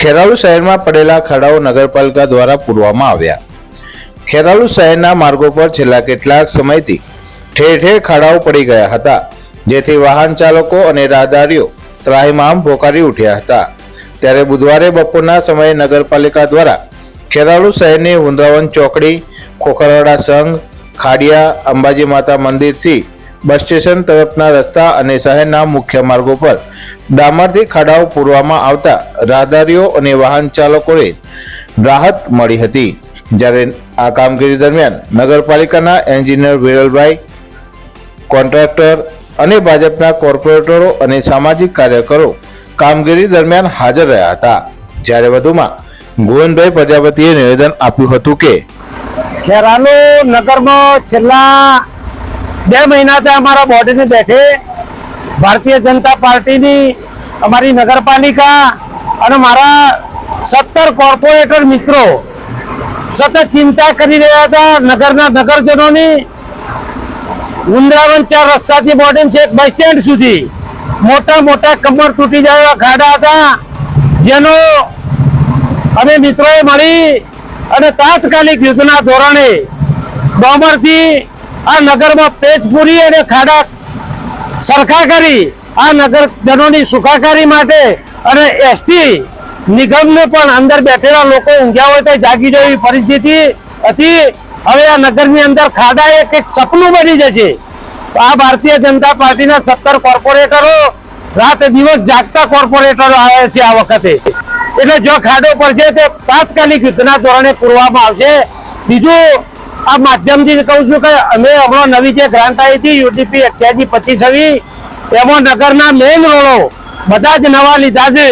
ખેરાલુ શહેરમાં પડેલા ખાડાઓ નગરપાલિકા દ્વારા પૂરવામાં આવ્યા. ખેરાલુ શહેરના માર્ગો પર છેલ્લા કેટલાક સમયથી ઠેર ઠેર ખાડાઓ પડી ગયા હતા, જેથી વાહન ચાલકો અને રાહદારીઓ ત્રાહિમામ ભોકારી ઉઠ્યા હતા. ત્યારે બુધવારે બપોરના સમયે નગરપાલિકા દ્વારા ખેરાલુ શહેરની વૃંદાવન ચોકડી ખોખરવાડા સંઘ, ખાડિયા, અંબાજી માતા મંદિરથી બસ સ્ટેશન તરફના રસ્તા અને શહેરના મુખ્ય માર્ગો પર ડામરથી ખાડાઓ પૂરવામાં આવતા રાહદારીઓ અને વાહન ચાલકોને રાહત મળી હતી. જ્યારે આ કામગીરી દરમિયાન નગરપાલિકાના એન્જિનિયર વિરલભાઈ, કોન્ટ્રાક્ટર અને ભાજપના કોર્પોરેટરો અને સામાજિક કાર્યકરો કામગીરી દરમિયાન હાજર રહ્યા હતા. જ્યારે વધુમાં ગોવિંદભાઈ પ્રજાપતિએ નિવેદન આપ્યું હતું કે, ખેરાલુ નગરમાં છેલ્લા બે મહિનાથી અમારા બોર્ડની બેઠે ભારતીય જનતા પાર્ટીની અમારી નગરપાલિકા અને મારા સત્તર કોર્પોરેટર મિત્રો સતત ચિંતા કરી રહ્યા હતા નગરના નગરજનોની. વૃંદાવન ચાર રસ્તાથી બોર્ડન છે બસ સ્ટેન્ડ સુધી મોટા મોટા કમર તૂટી જાય ગાડા હતા. જેનો અમે મિત્રોએ મળી અને તાત્કાલિક યુદ્ધના ધોરણે ડોમરથી આ નગરમાં પેચપુરી અને ખાડા સરખા કરી આ નગરજનોની સુખાકારી માટે અને એસટી નિગમને પણ અંદર બેઠેલા લોકો ઊંઘ્યા હોય તો જાગી જવી પરિસ્થિતિ હતી. હવે આ નગરની અંદર ખાડા એક એક સપનું બની જશે. આ ભારતીય જનતા પાર્ટીના સત્તર કોર્પોરેટરો રાત દિવસ જાગતા કોર્પોરેટરો આવ્યા છે આ વખતે. એટલે જો ખાડો પડશે તો તાત્કાલિક યુદ્ધના ધોરણે પૂરવામાં આવશે. બીજું આ માધ્યમથી કહું છું કે અમે હમણાં નવી જે ગ્રાન્ટ આવી હતી યુટીપી અઠ્યાસી પચીસ છવી એમાં નગરના મેઇન રોડો બધા જ નવા લીધા છે.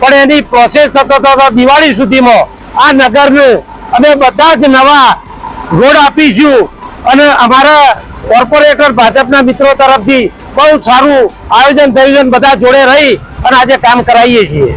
પણ એની પ્રોસેસ થતો થતો દિવાળી સુધીમાં આ નગરને અમે બધા જ નવા રોડ આપીશું. અને અમારા કોર્પોરેટર ભાજપના મિત્રો તરફથી બહુ સારું આયોજન થયું બધા જોડે રહી અને આજે કામ કરાવીએ છીએ.